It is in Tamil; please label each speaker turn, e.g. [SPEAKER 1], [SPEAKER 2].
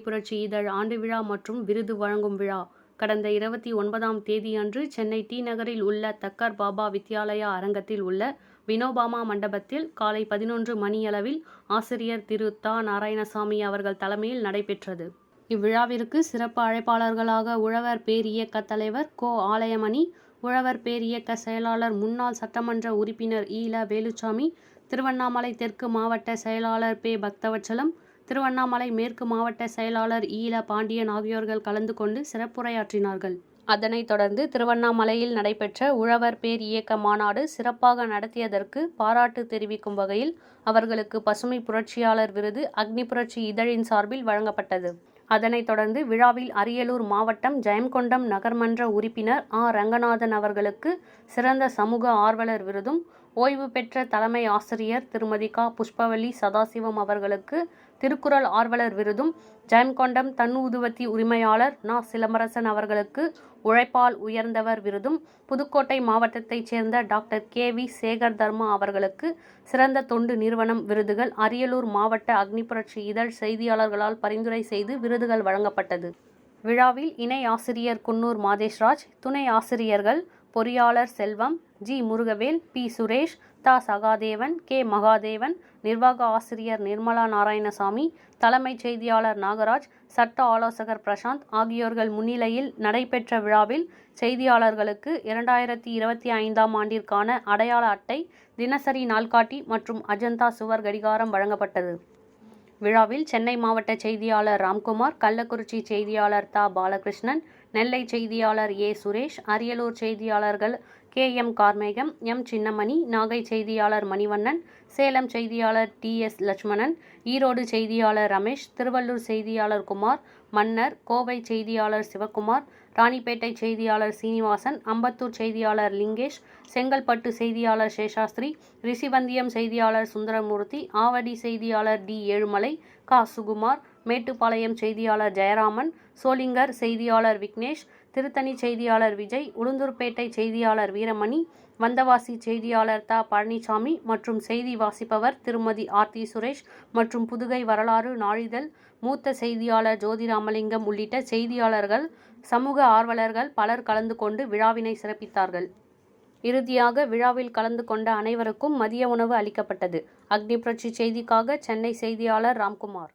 [SPEAKER 1] புரட்சி இதழ் ஆண்டு விழா மற்றும் விருது வழங்கும் விழா. கடந்த இருபத்தி ஒன்பதாம் தேதியன்று சென்னை டி நகரில் உள்ள தக்கர் பாபா வித்யாலயா அரங்கத்தில் உள்ள வினோபாமா மண்டபத்தில் காலை பதினொன்று மணியளவில் ஆசிரியர் திரு தா. நாராயணசாமி அவர்கள் தலைமையில் நடைபெற்றது. இவ்விழாவிற்கு சிறப்பு அழைப்பாளர்களாக உழவர் பேரியக்க தலைவர் கோ. ஆலயமணி உழவர் பேரியக்க செயலாளர் முன்னாள் சட்டமன்ற உறுப்பினர் ஈல வேலுச்சாமி திருவண்ணாமலை தெற்கு மாவட்ட செயலாளர் பே. பக்தவச்சலம் திருவண்ணாமலை மேற்கு மாவட்ட செயலாளர் ஈல பாண்டியன் ஆகியோர்கள் கலந்து கொண்டு சிறப்புரையாற்றினார்கள். அதனைத் தொடர்ந்து திருவண்ணாமலையில் நடைபெற்ற உழவர் பேர் இயக்க மாநாடு சிறப்பாக நடத்தியதற்கு பாராட்டு தெரிவிக்கும் வகையில் அவர்களுக்கு பசுமை புரட்சியாளர் விருது அக்னி புரட்சி இதழின் சார்பில் வழங்கப்பட்டது. அதனைத் தொடர்ந்து விழாவில் அரியலூர் மாவட்டம் ஜெயங்கொண்டம் நகர்மன்ற உறுப்பினர் ஆ ரங்கநாதன் அவர்களுக்கு சிறந்த சமூக ஆர்வலர் விருதும் ஓய்வு பெற்ற தலைமை ஆசிரியர் திருமதி கா. புஷ்பவல்லி சதாசிவம் அவர்களுக்கு திருக்குறள் ஆர்வலர் விருதும் ஜெயங்கொண்டம் தன்னூதுவத்தி உரிமையாளர் நா. சிலம்பரசன் அவர்களுக்கு உழைப்பால் உயர்ந்தவர் விருதும் புதுக்கோட்டை மாவட்டத்தைச் சேர்ந்த doctor K. V. Sekar Dharma அவர்களுக்கு சிறந்த தொண்டு நிறுவனம் விருதுகள் அரியலூர் மாவட்ட அக்னி புரட்சி இதழ் செய்தியாளர்களால் பரிந்துரை செய்து விருதுகள் வழங்கப்பட்டது. விழாவில் இணை ஆசிரியர் குன்னூர் மாதேஷ்ராஜ் துணை ஆசிரியர்கள் பொறியாளர் செல்வம் ஜி. முருகவேல் பி. சுரேஷ் தா. சகாதேவன் கே. மகாதேவன் நிர்வாக ஆசிரியர் நிர்மலா நாராயணசாமி தலைமைச் செய்தியாளர் நாகராஜ் சட்ட ஆலோசகர் பிரசாந்த் ஆகியோர்கள் முன்னிலையில் நடைபெற்ற விழாவில் செய்தியாளர்களுக்கு இரண்டாயிரத்தி இருபத்தி ஐந்தாம் ஆண்டிற்கான அடையாள அட்டை தினசரி நாள்காட்டி மற்றும் அஜந்தா சுவர் கடிகாரம் வழங்கப்பட்டது. விழாவில் சென்னை மாவட்ட செய்தியாளர் ராம்குமார் கள்ளக்குறிச்சி செய்தியாளர் தா. பாலகிருஷ்ணன் நெல்லை செய்தியாளர் ஏ சுரேஷ் அரியலூர் செய்தியாளர்கள் K M Karmegam M Chinnamani Nagai செய்தியாளர் மணிவண்ணன் சேலம் செய்தியாளர் டி எஸ் லட்சுமணன் ஈரோடு செய்தியாளர் ரமேஷ் திருவள்ளூர் செய்தியாளர் குமார் மன்னர் கோவை செய்தியாளர் சிவக்குமார் ராணிப்பேட்டை செய்தியாளர் சீனிவாசன் அம்பத்தூர் செய்தியாளர் லிங்கேஷ் செங்கல்பட்டு செய்தியாளர் சேஷாஸ்திரி ரிஷிவந்தியம் செய்தியாளர் சுந்தரமூர்த்தி ஆவடி செய்தியாளர் டி ஏழுமலை கா சுகுமார் மேட்டுப்பாளையம் செய்தியாளர் ஜெயராமன் சோளிங்கர் செய்தியாளர் விக்னேஷ் திருத்தணி செய்தியாளர் விஜய் உளுந்தூர்பேட்டை செய்தியாளர் வீரமணி வந்தவாசி செய்தியாளர் த. பழனிசாமி மற்றும் செய்தி வாசிப்பவர் திருமதி ஆர்த்தி சுரேஷ் மற்றும் புதுகை வரலாறு நாளிதழ் மூத்த செய்தியாளர் ஜோதிராமலிங்கம் உள்ளிட்ட செய்தியாளர்கள் சமூக ஆர்வலர்கள் பலர் கலந்து கொண்டு விழாவினை சிறப்பித்தார்கள். இறுதியாக விழாவில் கலந்து கொண்ட அனைவருக்கும் மதிய உணவு அளிக்கப்பட்டது. அக்னி புரட்சி செய்திக்காக சென்னை செய்தியாளர் ராம்குமார்.